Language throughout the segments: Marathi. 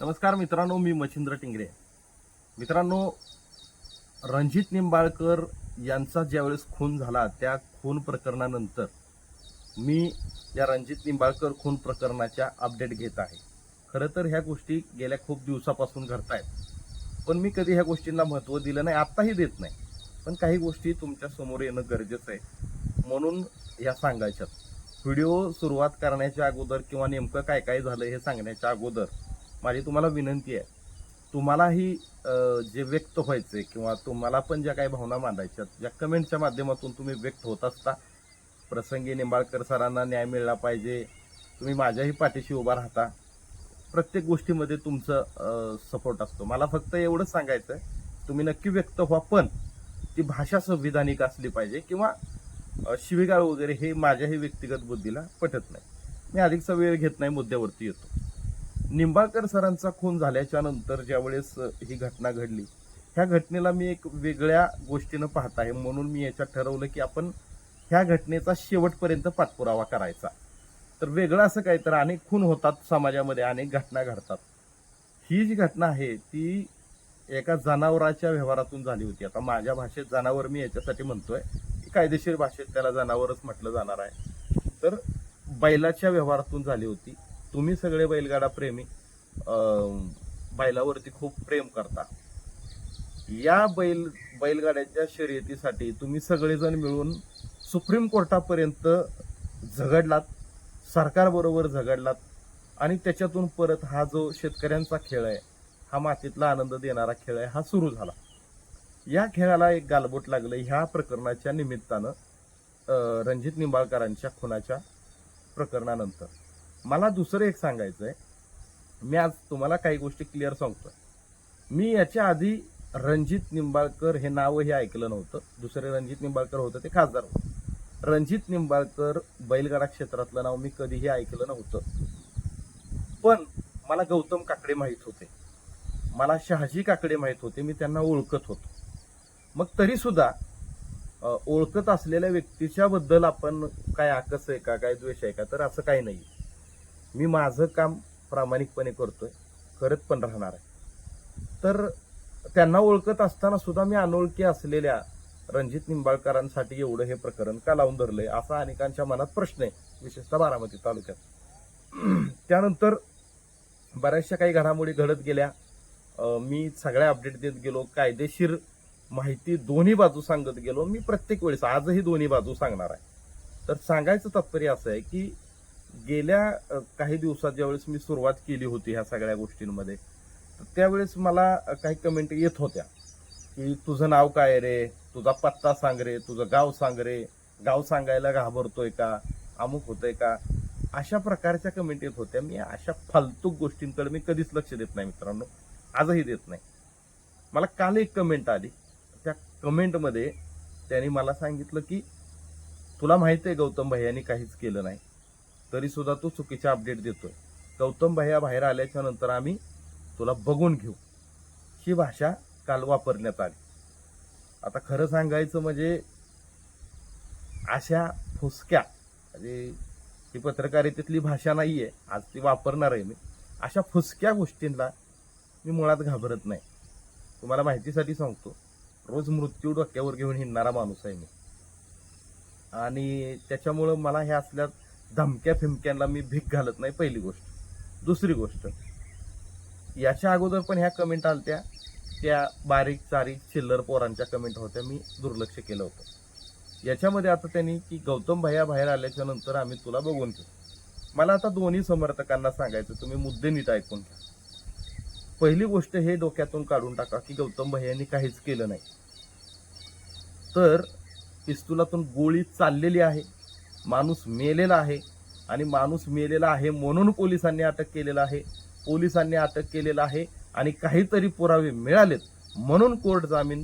नमस्कार मित्रांनो मी मच्छिंद्र टिंगरे. मित्रांनो रणजित निंबाळकर यांचा ज्यावेळेस खून झाला त्या खून प्रकरणानंतर मी या रणजित निंबाळकर खून प्रकरणाच्या अपडेट घेत आहे. खरं तर ह्या गोष्टी गेल्या खूप दिवसापासून घडतायत. पण मी कधी ह्या गोष्टींना महत्त्व दिलं नाही आत्ताही देत नाही. पण काही गोष्टी तुमच्यासमोर येणं गरजेचं आहे म्हणून ह्या सांगायच्यात. व्हिडिओ सुरुवात करण्याच्या अगोदर किंवा नेमकं काय काय झालं हे सांगण्याच्या अगोदर माझी तुम्हाला विनंती आहे. तुम्हालाही जे व्यक्त व्हायचे किंवा तुम्हाला पण ज्या काही भावना मांडायच्या ज्या कमेंटच्या माध्यमातून तुम्ही व्यक्त होत असता प्रसंगी निंबाळकर सरांना न्याय मिळला पाहिजे तुम्ही माझ्याही पाठीशी उभा राहता प्रत्येक गोष्टीमध्ये तुमचं सपोर्ट असतो. मला फक्त एवढंच सांगायचं आहे तुम्ही नक्की व्यक्त व्हा पण ती भाषा संविधानिक असली पाहिजे किंवा शिवीगाळ वगैरे हे माझ्याही व्यक्तिगत बुद्धीला पटत नाही. मी अधिकचा वेळ घेत नाही मुद्द्यावरती येतो. निंबाळकर सरांचा खून झाल्याच्यानंतर ज्यावेळेस ही घटना घडली ह्या घटनेला मी एक वेगळ्या गोष्टीनं पाहत आहे. म्हणून मी याच्यात ठरवलं की आपण ह्या घटनेचा शेवटपर्यंत पाठपुरावा करायचा. तर वेगळं असं काय तर अनेक खून होतात समाजामध्ये अनेक घटना घडतात. ही जी घटना आहे ती एका जनावराच्या व्यवहारातून झाली होती. आता माझ्या भाषेत जनावर मी याच्यासाठी म्हणतोय की कायदेशीर भाषेत त्याला जनावरच म्हटलं जाणार आहे. तर बैलाच्या व्यवहारातून झाली होती. तुम्ही सगळे बैलगाडा प्रेमी बैलावरती खूप प्रेम करता. या बैल बैलगाड्याच्या शर्यतीसाठी तुम्ही सगळेजण मिळून सुप्रीम कोर्टापर्यंत झगडलात सरकारबरोबर झगडलात आणि त्याच्यातून परत हा जो शेतकऱ्यांचा खेळ आहे हा मातीतला आनंद देणारा खेळ आहे हा सुरू झाला. या खेळाला एक गालबोट लागलं ह्या प्रकरणाच्या निमित्तानं रणजित निंबाळकरांच्या खुनाच्या प्रकरणानंतर. मला दुसरं एक सांगायचं आहे मी आज तुम्हाला काही गोष्टी क्लिअर सांगतो मी याच्या आधी रणजित निंबाळकर हे नाव हे ऐकलं नव्हतं. दुसरे रणजित निंबाळकर होतं ते खासदार होते. रणजित निंबाळकर बैलगाडा क्षेत्रातलं नाव मी कधीही ऐकलं नव्हतं. पण मला गौतम काकडे माहीत होते. मला शहाजी काकडे माहीत होते. मी त्यांना ओळखत होतो. मग तरीसुद्धा ओळखत असलेल्या व्यक्तीच्याबद्दल आपण काय आकस आहे का काय द्वेष आहे का तर असं काही नाही मी माझं काम प्रामाणिकपणे करतोय करत पण राहणार आहे. तर त्यांना ओळखत असताना सुद्धा मी अनोळखी असलेल्या रणजित निंबाळकरांसाठी एवढं हे प्रकरण का लावून धरलंय असा अनेकांच्या मनात प्रश्न आहे विशेषतः बारामती तालुक्यात. त्यानंतर बऱ्याचशा काही घडामोडी घडत गेल्या. मी सगळ्या अपडेट देत गेलो कायदेशीर माहिती दोन्ही बाजू सांगत गेलो. मी प्रत्येक वेळेस आजही दोन्ही बाजू सांगणार आहे. तर सांगायचं तात्पर्य असं आहे की गेल्या काही दिवसात ज्यावेळेस मी सुरुवात केली होती ह्या सगळ्या गोष्टींमध्ये तर त्यावेळेस मला काही कमेंट येत होत्या की तुझं नाव काय रे? तुझा पत्ता सांग रे? तुझं गाव सांग रे? गाव सांगायला घाबरतोय का? अमुक होतंय का? अशा प्रकारच्या कमेंट येत होत्या. मी अशा फालतूक गोष्टींकडे मी कधीच लक्ष देत नाही मित्रांनो. आजही देत नाही. मला काल एक कमेंट आली. त्या कमेंटमध्ये त्यांनी मला सांगितलं की तुला माहिती आहे गौतम भैयानी काहीच केलं नाही. तरी सुद्धा तू चुकीचे अपडेट देतोय. गौतम भैया बाहेर आल्याच्यानंतर आम्ही तुला बघून घेऊ. ही भाषा काल वापरण्यात आली. आता खरं सांगायचं म्हणजे अशा फुसक्या म्हणजे ही पत्रकारितेतली भाषा नाही आहे आज ती वापरणार आहे मी. अशा फुसक्या गोष्टींना मी मुळात घाबरत नाही. तुम्हाला माहितीसाठी सांगतो रोज मृत्यू डोक्यावर घेऊन हिंडणारा माणूस आहे मी. आणि त्याच्यामुळं मला हे असल्यात धमक्या फिमक्यांना मी भीक घालत नाही पहिली गोष्ट. दुसरी गोष्ट याच्या अगोदर पण ह्या कमेंट आलत्या. त्या बारीक चारीक चिल्लर पोरांच्या कमेंट होत्या मी दुर्लक्ष केलं होतं. याच्यामध्ये आता त्यांनी की गौतम भैया बाहेर आल्याच्यानंतर आम्ही तुला बघून घेऊ. मला आता दोन्ही समर्थकांना सांगायचं तुम्ही मुद्दे नीट ऐकून घ्या. पहिली गोष्ट हे डोक्यातून काढून टाका की गौतम भैयांनी काहीच केलं नाही. तर पिस्तुलातून गोळी चाललेली आहे. माणूस मेलेला आहे आणि माणूस मेलेला आहे म्हणून पोलिसांनी अटक केलेला आहे. पोलिसांनी अटक केलेला आहे आणि काहीतरी पुरावे मिळालेत म्हणून कोर्ट जामीन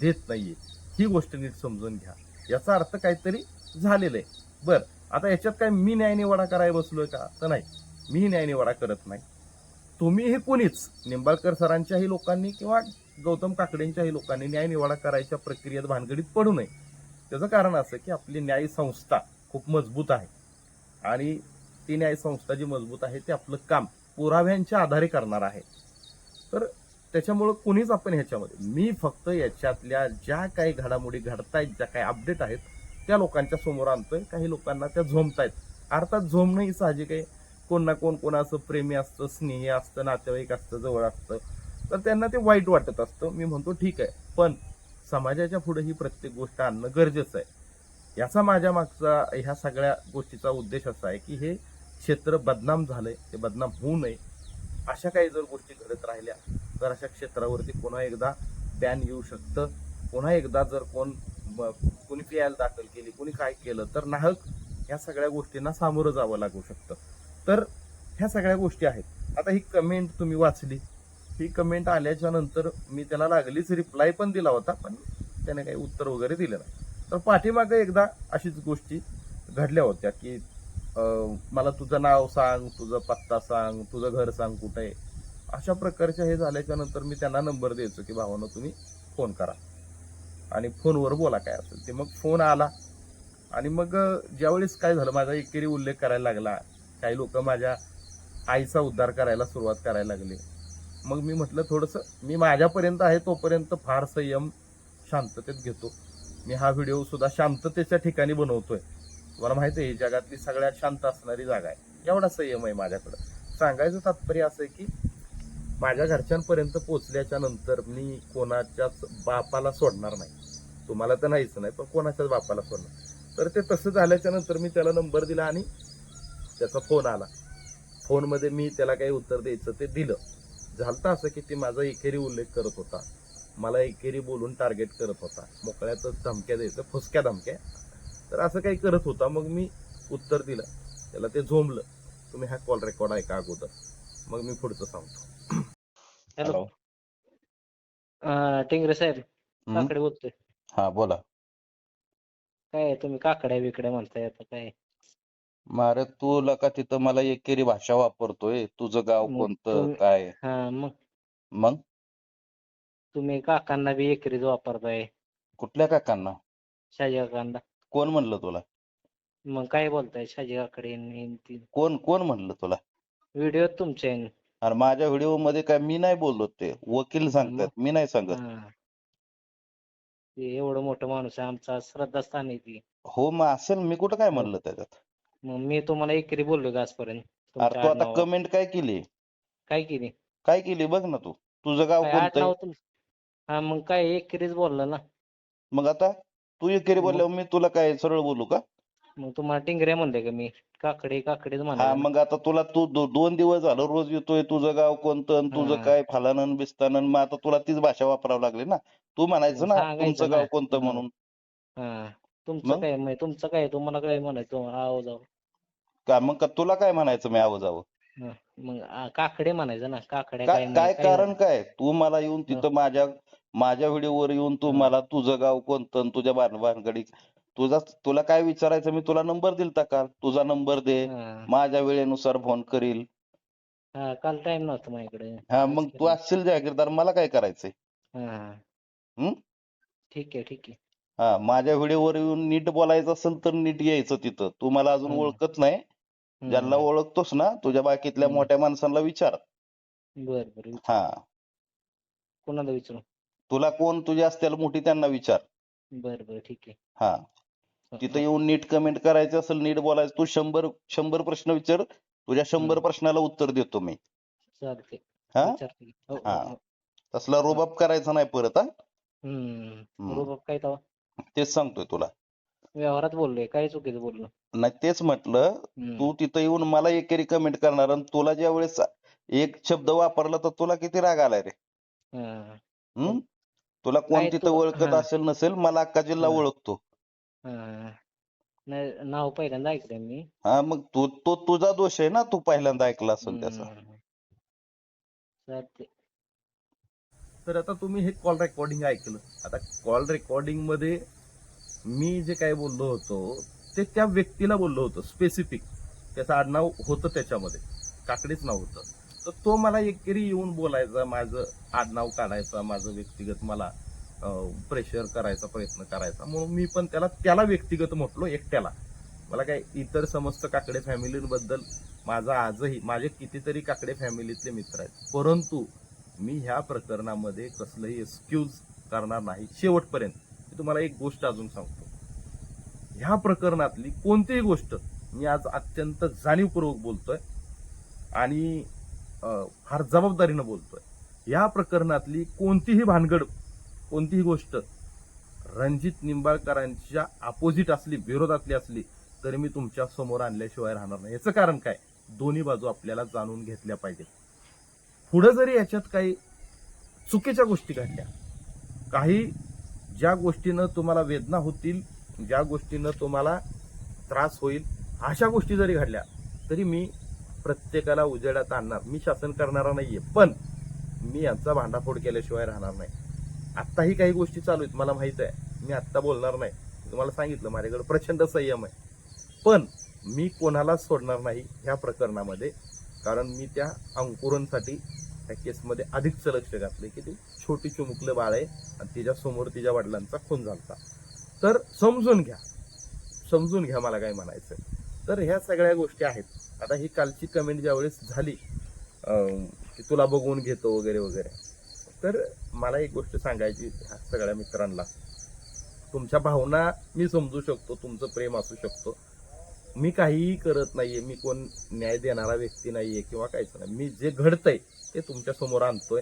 देत नाहीये. ही गोष्ट नीट समजून घ्या. याचा अर्थ काहीतरी झालेलं आहे. बरं आता याच्यात काय मी न्यायनिवाडा करायला बसलोय का? तर नाही. मी न्यायनिवाडा करत नाही. तुम्ही हे कोणीच? निंबाळकर सरांच्याही लोकांनी किंवा गौतम काकडेंच्याही लोकांनी न्यायनिवाडा करायच्या प्रक्रियेत भानगडीत पडू नये. त्याचं कारण असं की आपली न्यायसंस्था खूप मजबूत आहे. आणि ती न्याय संस्था जी मजबूत आहे ते आपलं काम पुराव्यांच्या आधारे करणार आहे. तर त्याच्यामुळं कोणीच आपण ह्याच्यामध्ये मी फक्त याच्यातल्या ज्या काही घडामोडी घडतायत ज्या काही अपडेट आहेत त्या लोकांच्या समोर आणतोय. काही लोकांना त्या झोमतायत अर्थात झोमणं साहजिक आहे. कोण ना कोण असं प्रेमी असतं स्नेही असतं नातेवाईक असतं जवळ असतं. तर त्यांना ते वाईट वाटत असतं. मी म्हणतो ठीक आहे. पण समाजाच्या पुढे ही प्रत्येक गोष्ट आणणं गरजेचं आहे. याचा माझ्या मागचा ह्या सगळ्या गोष्टीचा उद्देश असा आहे की हे क्षेत्र बदनाम झालंय ते बदनाम होऊ नये अशा काही जर गोष्टी घडत राहिल्या तर अशा क्षेत्रावरती पुन्हा एकदा बॅन येऊ शकतं. पुन्हा एकदा जर कोण ब- कोणी फियाल दाखल केली कोणी काय केलं तर नाहक ह्या सगळ्या गोष्टींना सामोरं जावं लागू शकतं. तर ह्या सगळ्या गोष्टी आहेत. आता ही कमेंट तुम्ही वाचली. ही कमेंट आल्याच्यानंतर मी त्याला लागलीच रिप्लाय पण दिला होता पण त्याने काही उत्तर वगैरे दिलं नाही. तर पाठीमागं एकदा अशीच गोष्टी घडल्या होत्या की मला तुझं नाव सांग तुझं पत्ता सांग तुझं घर सांग कुठं. आहे अशा प्रकारच्या हे झाल्याच्यानंतर मी त्यांना नंबर द्यायचो की भावानं तुम्ही फोन करा. आणि फोनवर बोला काय असेल. ते मग फोन आला. आणि मग ज्यावेळेस काय झालं माझा एकेरी उल्लेख करायला लागला. काही लोक माझ्या आईचा उद्धार करायला सुरुवात करायला लागली. मग मी म्हटलं थोडंसं मी माझ्यापर्यंत आहे तोपर्यंत फार संयम शांततेत घेतो. मी हा व्हिडिओ सुद्धा शांततेच्या ठिकाणी बनवतोय. तुम्हाला माहिती आहे ही जगातली सगळ्यात शांत असणारी जागा आहे. एवढा संयम आहे माझ्याकडं. सांगायचं तात्पर्य असं आहे की माझ्या घरच्यांपर्यंत पोचल्याच्या नंतर मी कोणाच्याच बापाला सोडणार नाही. तुम्हाला तर नाहीच नाही पण कोणाच्याच बापाला सोडणार तर ते तसं झाल्याच्यानंतर मी त्याला नंबर दिला आणि त्याचा फोन आला. फोनमध्ये मी त्याला काही उत्तर द्यायचं ते दिलं. झालं असं की ते माझा एकेरी उल्लेख करत होता. मला एकेरी बोलून टार्गेट करत होता. मोकळ्यातच धमक्या द्यायचं फुसक्या धमक्या. तर असं काही करत होता. मग मी उत्तर दिलं. त्याला ते झोंबलं. तुम्ही हा कॉल रेकॉर्ड ऐका अगोदर. मग मी पुढचं सांगतो. हॅलो. अं, टिंगरे साहेब काकडे बोलतोय. हा बोला. काय तुम्ही काकड्या बिकड्या म्हणताय आता काय? मारे तू लका तिथं मला एकेरी भाषा वापरतोय. तुझं गाव कोणतं काय? हा मग? मग? तुम्ही काकांना बी एकरीच वापरताय. कुठल्या काकांना? शाजी काकांना. कोण म्हणलं तुला? मग काय बोलताय शाजी काकडे कोण कोण म्हणलं तुला? व्हिडिओ तुमचे आहे न. अरे माझ्या व्हिडिओमध्ये काय मी नाही बोललो ते. वकील सांगतात मी नाही सांगत. हा. ते एवढं मोठं माणूस आहे आमचा श्रद्धास्थान आहे ती. हो मग असेल मी कुठं काय म्हणलं त्याच्यात? मग मी तुम्हाला एकरी बोललो का आजपर्यंत? अरे तुमच्या तू आता आडनावावर. कमेंट काय केली? काय केली? काय केली? बघ ना तू. तुझं गाव काय कोणतं आडनाव? हा मग काय एकरीच बोललं ना. मग आता तू एकेरी बोलल्यावर मी तुला काय सरळ बोलू का? मग तुम्हाला टिंगरे म्हणले का मी? काकडे काकडेच हा म्हणलं ना. मग आता तुला तू दो- दोन दिवस झालं रोज येतोय तुझं गाव कोणतं आणि तुझं हा. काय फलानन बिस्तानन मग आता तुला तीच भाषा वापरावी लागली ना. तू म्हणायचं ना सांगायचं तुमचं ना. गाव कोणतं हा. म्हणून. हा तुमचं मग? काय म्हणजे तुमचं काय? तुम्हाला काय म्हणायचं? आहो जाऊ. का मग का तुला काय म्हणायचं मी आव जावं मग आ, काकडे म्हणायचं ना. काकड्या काय काय काय कारण काय? तू मला येऊन तिथं माझ्या माझ्या व्हिडिओवर येऊन तू. मला तुझं गाव कोणतं आणि तुझ्या भान भानगडी तुझा तुला काय विचारायचं मी तुला नंबर दिलता का तुझा नंबर दे हा माझ्या वेळेनुसार फोन करील हा, काल टाइम नव्हता माझ्याकडे हा मग तू केला. असशील जागीरदार मला काय करायचंय हा हम्म? ठीक आहे ठीक आहे हा माझ्या व्हिडिओवर येऊन नीट बोलायचं असेल तर नीट यायचं तिथं तू मला अजून हम्म. ओळखत नाही हम्म. ज्यांना ओळखतोस ना तुझ्या बाकीतल्या हम्म. मोठ्या माणसांना विचार बर बर. हा कोणाला विचारू तुला कोण तुझ्या असतील मोठी त्यांना विचार. बर बर ठीक आहे. हा. तिथं. येऊन नीट कमेंट करायचं असेल नीट बोलायचं तू शंभर शंभर प्रश्न विचार. तुझ्या शंभर. प्रश्नाला उत्तर देतो मी. चालते हा? हो, हो, हा. तसला रुबाब करायचा नाही परत हा. रुबाब काय तवा? तेच सांगतोय तुला. व्यवहारात बोललोय काय चुकीचं बोललो? नाही तेच म्हटलं. तू तिथं येऊन मला एकेरी कमेंट करणार आणि तुला ज्या वेळेस एक शब्द वापरला तर तुला किती राग आलाय रे. हम्म? तुला कोण तिथं तू- ओळखत. असेल नसेल मला अक्का जिल्हा. ओळखतो. हा. नाही नाव पहिल्यांदा ऐकलंय मी. हा मग तू तो तुझा दोष आहे ना तू पहिल्यांदा ऐकला असेल त्याचा. तर आता तुम्ही हे कॉल रेकॉर्डिंग ऐकलं. आता कॉल रेकॉर्डिंगमध्ये मी जे काय बोललो होतो ते त्या व्यक्तीला बोललो होतो स्पेसिफिक त्याचं आडनाव होतं त्याच्यामध्ये. काकडीच नाव होतं. तर तो मला एकेरी येऊन बोलायचा माझं आडनाव काढायचा माझं व्यक्तिगत मला प्रेशर करायचा प्रयत्न करायचा. म्हणून मी पण त्याला त्याला व्यक्तिगत म्हटलो एकट्याला. मला काय इतर समस्त काकडे फॅमिलीबद्दल माझा आजही माझे कितीतरी काकडे फॅमिलीतले मित्र आहेत. परंतु मी ह्या प्रकरणामध्ये कसलंही एक्सक्यूज करणार नाही शेवटपर्यंत. मी तुम्हाला एक गोष्ट अजून सांगतो. ह्या प्रकरणातली कोणतीही गोष्ट मी आज अत्यंत जाणीवपूर्वक बोलतोय. आणि फार जबाबदारीनं बोलतोय. या प्रकरणातली कोणतीही भानगड कोणतीही गोष्ट रणजित निंबाळकरांच्या अपोजिट असली विरोधातली असली तरी मी तुमच्यासमोर आणल्याशिवाय राहणार नाही. याचं कारण काय? दोन्ही बाजू आपल्याला जाणून घेतल्या पाहिजे पुढे जरी याच्यात काही चुकीच्या गोष्टी घडल्या काही ज्या गोष्टीनं तुम्हाला वेदना होतील ज्या गोष्टीनं तुम्हाला त्रास होईल अशा गोष्टी जरी घडल्या तरी मी प्रत्येकाला उजेडात आणणार. मी शासन करणारा नाहीये पण मी यांचा भांडाफोड केल्याशिवाय राहणार नाही. आत्ताही काही गोष्टी चालू आहेत मला माहीत आहे. मी आत्ता बोलणार नाही. तुम्हाला सांगितलं माझ्याकडे प्रचंड संयम आहे. पण मी कोणालाच सोडणार नाही ह्या प्रकरणामध्ये कारण मी त्या अंकुरांसाठी त्या केसमध्ये अधिकचं लक्ष घातलं की ती छोटी चुमुकलं बाळ आहे आणि तिच्या समोर तिच्या वडिलांचा खून झाला तर समजून घ्या. समजून घ्या मला काय म्हणायचं तर ह्या सगळ्या गोष्टी आहेत. आता ही कालची कमेंट ज्यावेळेस झाली की तुला बघून घेतो वगैरे वगैरे. तर मला एक गोष्ट सांगायची ह्या सगळ्या मित्रांना. तुमच्या भावना मी समजू शकतो तुमचं प्रेम असू शकतो. मी काहीही करत नाहीये मी कोण न्याय देणारा व्यक्ती नाहीये किंवा काहीच नाही. मी जे घडतंय ते तुमच्यासमोर आणतोय.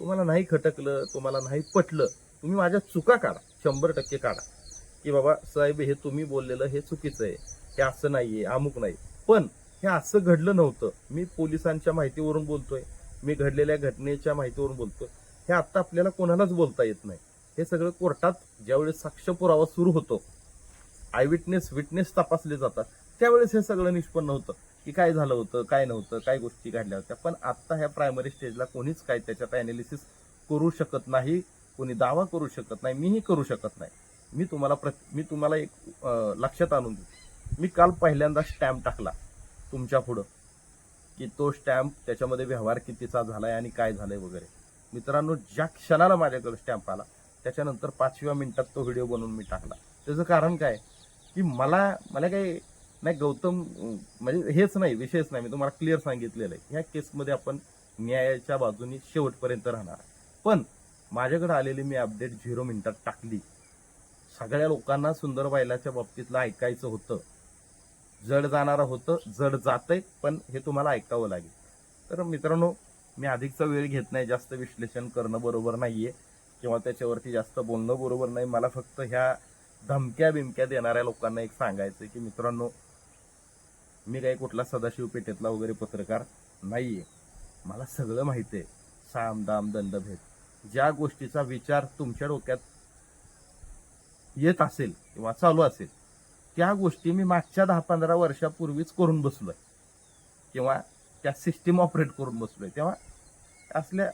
तुम्हाला नाही खटकलं तुम्हाला नाही पटलं तुम्ही माझ्या चुका काढा. शंभर टक्के काढा. की बाबा साहेब हे तुम्ही बोललेलं हे चुकीचं आहे. हे असं नाहीये अमुक नाही. पण हे असं घडलं नव्हतं. मी पोलिसांच्या माहितीवरून बोलतोय. मी घडलेल्या घटनेच्या माहितीवरून बोलतोय. हे आता आपल्याला कोणालाच बोलता येत नाही. हे सगळं कोर्टात ज्यावेळेस साक्ष पुरावा सुरू होतो आय विटनेस विटनेस तपासले जातात त्यावेळेस हे सगळं निष्पन्न होतं की काय झालं होतं काय नव्हतं काय गोष्टी घडल्या होत्या. पण आत्ता ह्या प्रायमरी स्टेजला कोणीच काय त्याच्यात ॲनालिसिस करू शकत नाही कोणी दावा करू शकत नाही मीही करू शकत नाही. मी तुम्हाला प्र मी तुम्हाला एक लक्षात आणून देतो. मी काल पहिल्यांदा स्टॅम्प टाकला तुमच्या पुढं की तो स्टॅम्प त्याच्यामध्ये व्यवहार कितीचा झालाय आणि काय झालंय वगैरे. मित्रांनो ज्या क्षणाला माझ्याकडे स्टॅम्प आला त्याच्यानंतर पाचव्या मिनिटात तो व्हिडिओ बनवून मी टाकला. त्याचं कारण काय? की मला मला काही नाही गौतम म्हणजे हेच नाही विषयच नाही मी तुम्हाला क्लिअर सांगितलेलं आहे. ह्या केसमध्ये आपण न्यायाच्या बाजूनी शेवटपर्यंत राहणार. पण माझ्याकडे आलेली मी अपडेट झिरो मिनिटात टाकली. सगळ्या लोकांना सुंदर बायलाच्या बाबतीतलं ऐकायचं होतं. जड जाणारं होतं जड जातंय पण हे तुम्हाला ऐकावं लागेल. तर मित्रांनो मी अधिकचा वेळ घेत नाही जास्त विश्लेषण करणं बरोबर नाहीये किंवा त्याच्यावरती जास्त बोलणं बरोबर नाही. मला फक्त ह्या धमक्या बिमक्या देणाऱ्या लोकांना एक सांगायचं की मित्रांनो मी काही कुठला सदाशिव पेठेतला वगैरे पत्रकार नाहीये. मला सगळं माहिती आहे साम दाम दंडभेद ज्या गोष्टीचा विचार तुमच्या डोक्यात येत असेल किंवा चालू असेल त्या गोष्टी मी मागच्या दहा पंधरा वर्षापूर्वीच करून बसलो आहे किंवा त्या सिस्टीम ऑपरेट करून बसलो आहे तेव्हा असल्या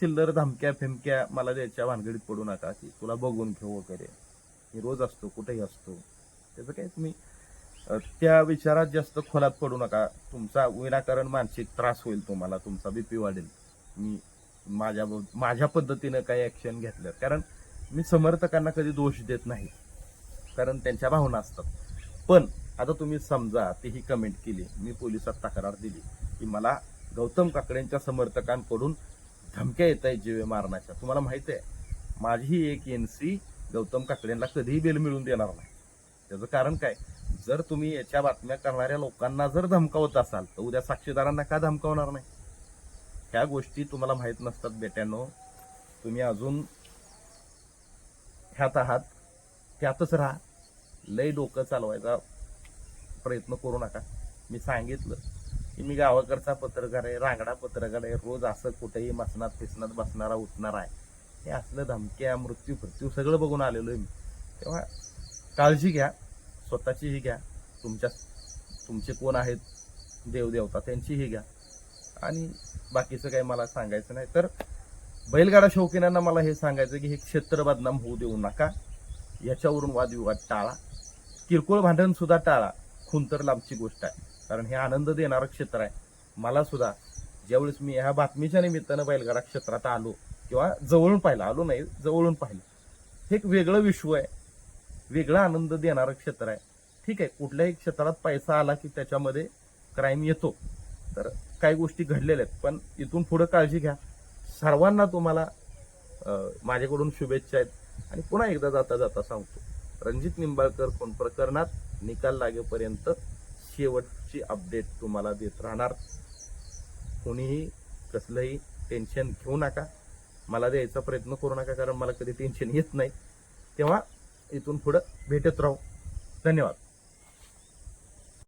चिल्लर धमक्या फिमक्या मला द्यायच्या भानगडीत पडू नका की तुला बघून घेऊ वगैरे. मी रोज असतो कुठेही असतो. त्याचं काय तुम्ही त्या विचारात जास्त खोलात पडू नका. तुमचा विनाकारण मानसिक त्रास होईल तुम्हाला. तुमचा बीपी वाढेल. मी माझ्या माझ्या पद्धतीनं काही ॲक्शन घेतलं कारण मी समर्थकांना कधी दोष देत नाही. कारण त्यांच्या भावना असतात. पण आता तुम्ही समजा ती ही कमेंट केली मी पोलिसात तक्रार दिली की मला गौतम काकडेंच्या समर्थकांकडून धमक्या येत आहेत जीवे मारण्याच्या. तुम्हाला माहिती आहे माझी एक एन सी गौतम काकडेंना कधीही बेल मिळून देणार नाही. त्याचं कारण काय? जर तुम्ही याच्या बातम्या करणाऱ्या लोकांना जर धमकावत असाल तर उद्या साक्षीदारांना का धमकावणार नाही? ह्या गोष्टी तुम्हाला माहीत नसतात बेट्यानो. तुम्ही अजून ह्यात आहात. त्यातच राहा. लय डोकं चालवायचा प्रयत्न करू नका. मी सांगितलं की मी गावाकडचा पत्रकार आहे रांगडा पत्रकार आहे रोज असं कुठेही मसनात फिसनात बसणारा उठणार आहे. हे असलं धमक्या मृत्यू फृत्यू सगळं बघून आलेलो आहे मी. तेव्हा काळजी घ्या स्वतःचीही घ्या. तुमच्या तुमचे कोण आहेत? देवदेवता त्यांचीही घ्या. आणि बाकीचं काही मला सांगायचं नाही. तर बैलगाडा शौकीनांना मला हे सांगायचं की हे क्षेत्र बदनाम होऊ देऊ नका. याच्यावरून वादविवाद टाळा. किरकोळ भांडणसुद्धा टाळा. खून तर लांबची गोष्ट आहे. कारण हे आनंद देणारं क्षेत्र आहे. मला सुद्धा ज्यावेळेस मी ह्या बातमीच्या निमित्तानं बैलगाडा क्षेत्रात आलो किंवा जवळून पाहिलं आलो नाही जवळून पाहिलं. हे एक वेगळं विश्व आहे. वेगळा आनंद देणारं क्षेत्र आहे. ठीक आहे कुठल्याही क्षेत्रात पैसा आला की त्याच्यामध्ये क्राईम येतो. तर काही गोष्टी घडलेल्या आहेत. पण इथून पुढं काळजी घ्या. सर्वांना तुम्हाला माझ्याकडून शुभेच्छा आहेत. आणि पुन्हा एकदा जाता जाता सांगतो रणजित निंबाळकर खून प्रकरणात निकाल लागेपर्यंत शेवटची अपडेट तुम्हाला देत राहणार. कोणीही कसलंही टेन्शन घेऊ नका. मला द्यायचा प्रयत्न करू नका कारण मला कधी टेन्शन येत नाही. तेव्हा इथून पुढं भेटत राहू. धन्यवाद.